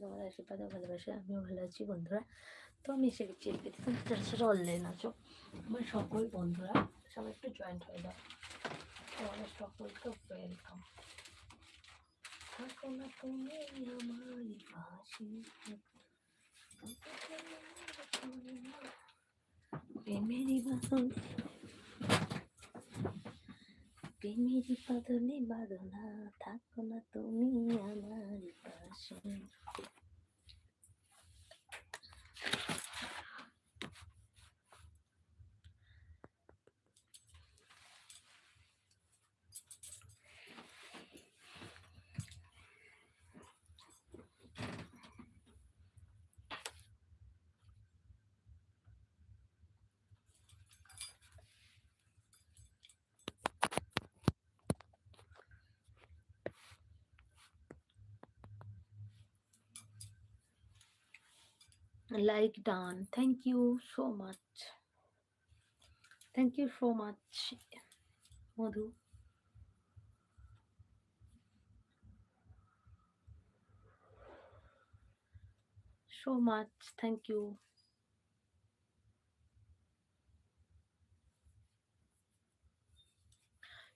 তোমাদের আশীর্বাদে ভালোবাসে আমিও ভালো আছি বন্ধুরা। তো আমি এসে গেছি এলপিতে যারা সেটা অনলাইন আছো। আমার সকল বন্ধুরা, সবাই একটু জয়েন্ট হয়ে যাও। তোমাদের সকলকে ওয়েলকাম থাকো তুমি আমারই পাশে প্রেমেরই বাঁধন প্রেমেরই বাঁধনে বাঁধনা থাকো না তুমি আমারই পাশে like done thank you so much thank you so much madhu so much thank you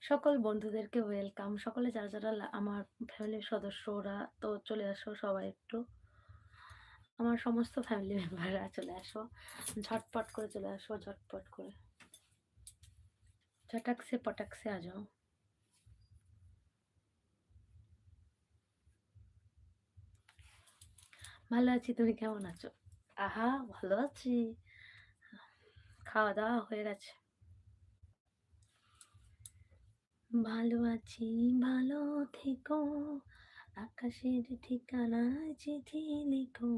সকল বন্ধুদেরকে ওয়েলকাম সকলে যারা যারা আমার ফ্যামিলির সদস্য ওরা তো চলে আসো সবাই একটু আমার সমস্ত ফ্যামিলি মেম্বাররা চলে আসো। ঝটপট করে চলে আসো, ঝটপট করে। ঝটাক সে পটাক আ ভালো আছি, তুমি কেমন আছো? আহা, ভালো আছি। খাওয়া দাওয়া হয়ে গেছে। ভালো আছি, ভালো থেকো। আকাশের ঠিকানা চিঠি লিখো।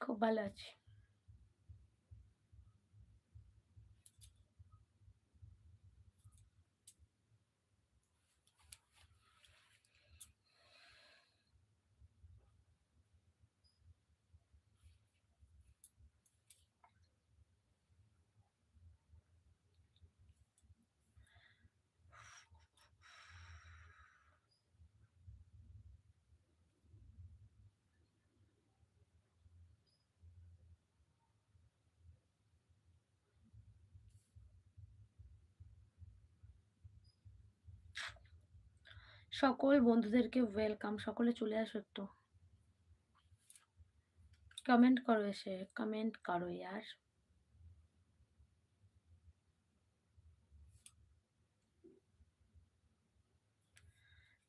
খুব ভালো আছি। সকল বন্ধুদেরকে ওয়েলকাম সকলে চলে আসো একটু। কমেন্ট করো এসে কমেন্ট করো ইয়ার।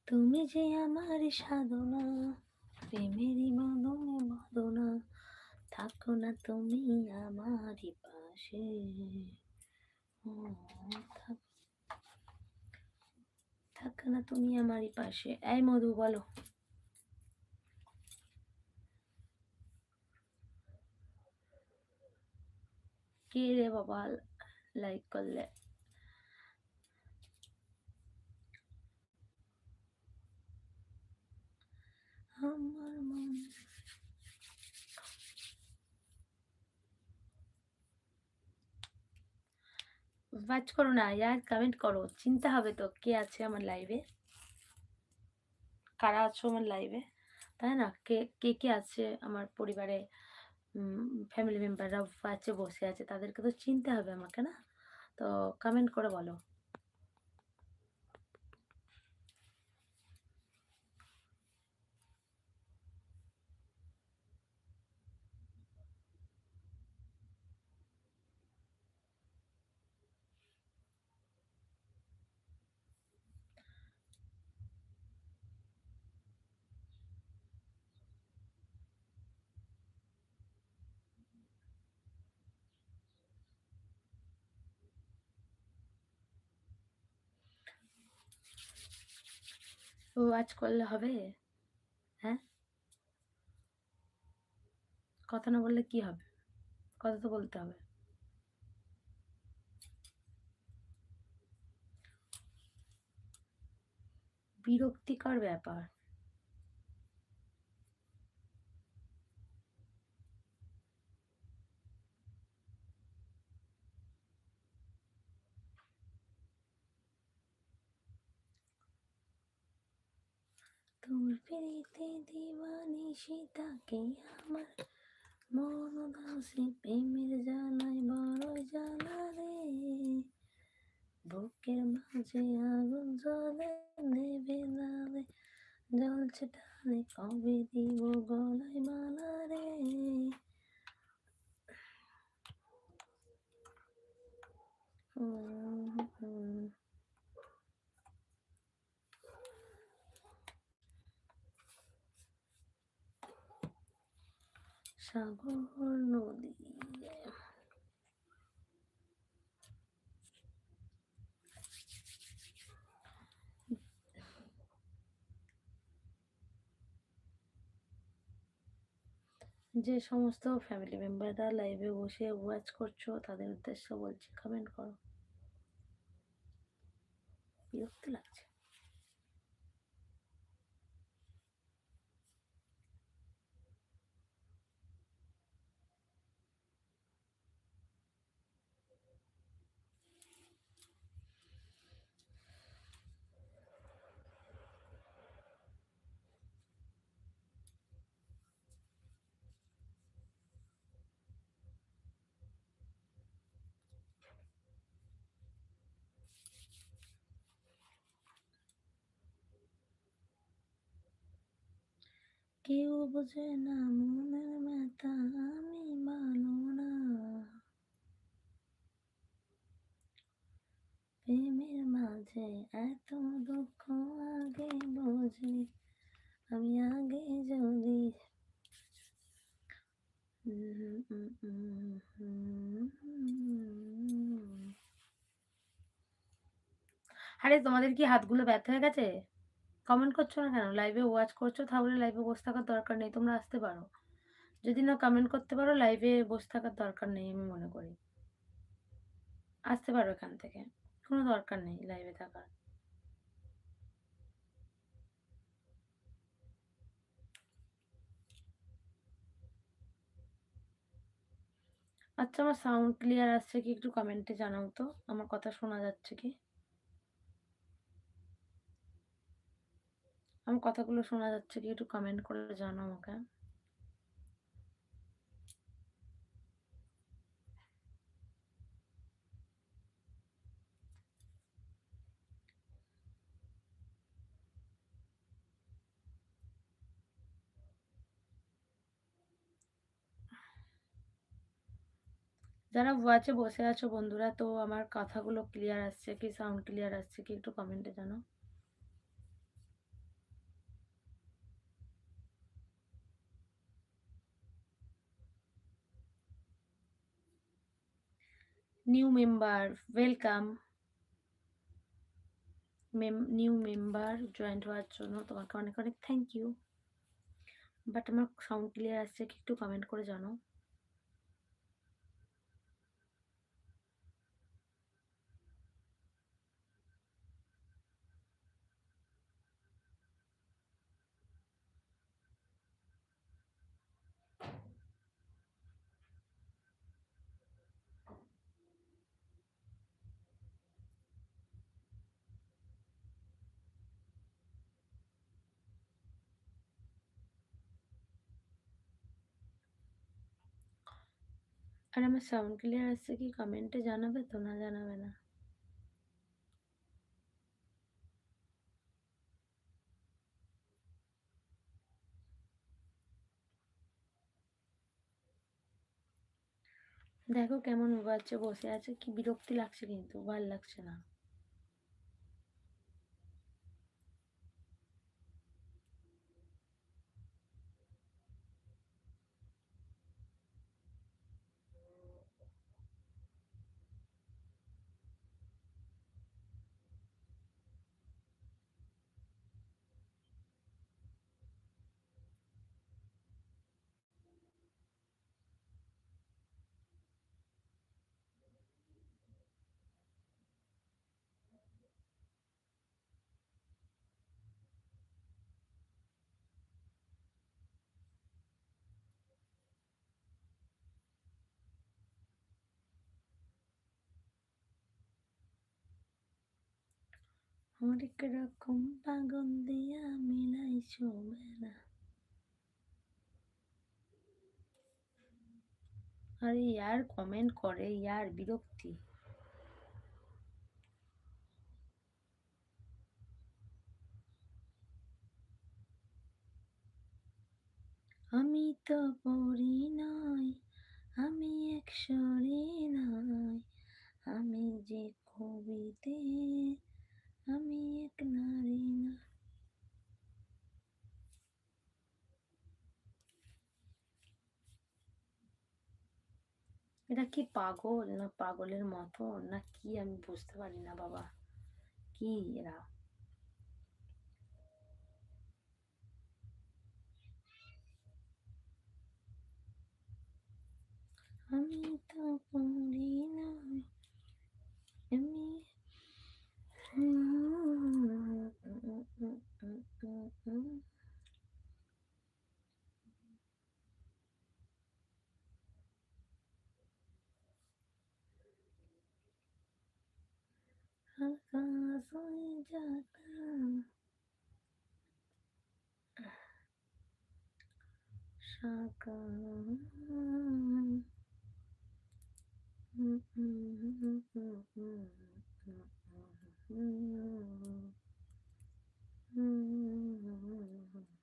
তুমি যে আমার সাধনা, প্রেমেরই বাঁধনে বাঁধনা থাকো না তুমি আমারই পাশে। থাক- থাকো না তুমি আমারই পাশে। এই মধু বলো। কে রে বাবা লাইক করলে? আমার ওয়াচ করো না, ইয়ার কমেন্ট করো। চিন্তা হবে তো, কে আছে আমার লাইভে কারা আছো আমার লাইভে তাই না? কে কে কে আছে আমার পরিবারে? ফ্যামিলি মেম্বাররা আছে, বসে আছে, তাদেরকে তো চিনতে হবে আমাকে না? তো কমেন্ট করে বলো। ওয়াচ করলে হবে? হ্যাঁ? কথা না বললে কি হবে? কথা তো বলতে হবে। বিরক্তিকর ব্যাপার। পিড়িতে দিবানিশি তাকে আমার মন দাসে, প্রেমের জানাই বড় জ্বালা রে। বুকের মাঝে আগুন জ্বলে, নেবে নালে জ্বলছে টানে, কবে দিব গলায় মালা রে? সাগর নদী। যে সমস্ত ফ্যামিলি মেম্বাররা লাইভে বসে ওয়াচ করছ, তাদের উদ্দেশ্যে বলছি কমেন্ট করো। বিরক্ত লাগছে। কেউ বোঝে না, মনের ব্যথা আমি ভালো না। প্রেমের মাঝে এত দুঃখ আগে বুঝি, আমি আগে যদি আরে, তোমাদের কি হাতগুলো ব্যথা হয়ে গেছে? কমেন্ট করছ না কেন? লাইভে ওয়াচ করছ, তাহলে লাইভে বসে থাকার দরকার নেই, তোমরা আসতে পারো। যদি না কমেন্ট করতে পারো লাইভে বসে থাকার দরকার নেই আমি মনে করি। আসতে পারো এখান থেকে, কোনো দরকার নেই লাইভে থাকার। আচ্ছা আমার সাউন্ড ক্লিয়ার আসছে কি? একটু কমেন্টে জানাও তো, আমার কথা শোনা যাচ্ছে কি? আমার কথাগুলো শোনা যাচ্ছে কি? একটু কমেন্ট করে জানাও আমাকে। যারা ওয়াচে বসে আছো বন্ধুরা, তো আমার কথাগুলো ক্লিয়ার আসছে কি? সাউন্ড ক্লিয়ার আসছে কি? একটু কমেন্টে জানাও। New member welcome new member joined হওয়ার জন্য তোমাকে অনেক অনেক থ্যাংক ইউ বাট আমার সাউন্ড ক্লিয়ার আসছে কি একটু কমেন্ট করে জানাও। আর আমার সাউন্ড ক্লিয়ার আসছে কি? কমেন্টে জানাবে তো, না জানাবে না? দেখো কেমন বাচ্চা বসে আছে, কি বিরক্তি লাগছে কিন্তু ভালো লাগছে না। হরেক রকম পাগল দিয়া মিলাইছো বেলা। আরে ইয়ার কমেন্ট করে, ইয়ার বিরক্তি। আমি তো পড়ি নয় আমি এক নয় আমি যে কবিতে আমি এক নারী না এটা কি পাগল না পাগলের মতো না কি আমি বুঝতে পারি না বাবা। কি এরা? আমি Chocolate. Mm -hmm. Mm -hmm.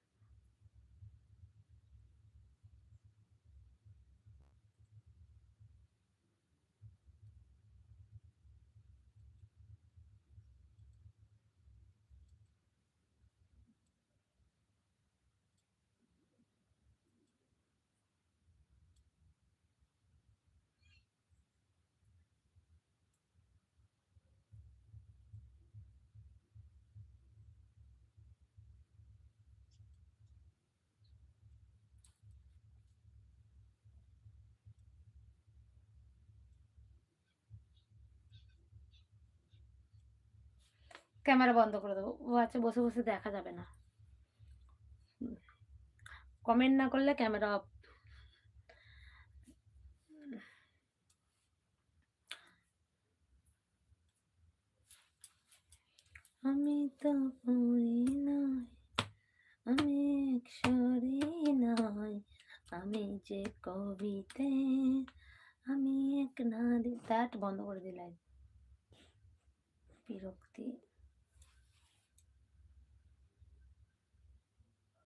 Camera বন্ধ করে দেবো। ও আছে, বসে বসে দেখা যাবে না। কমেন্ট না করলে ক্যামেরা অফ আমি তো পড়ি নয় আমি এক সরি নয় আমি যে কবিতে, আমি এক না নারী। দ্যাট বন্ধ করে দিলাই বিরক্তি।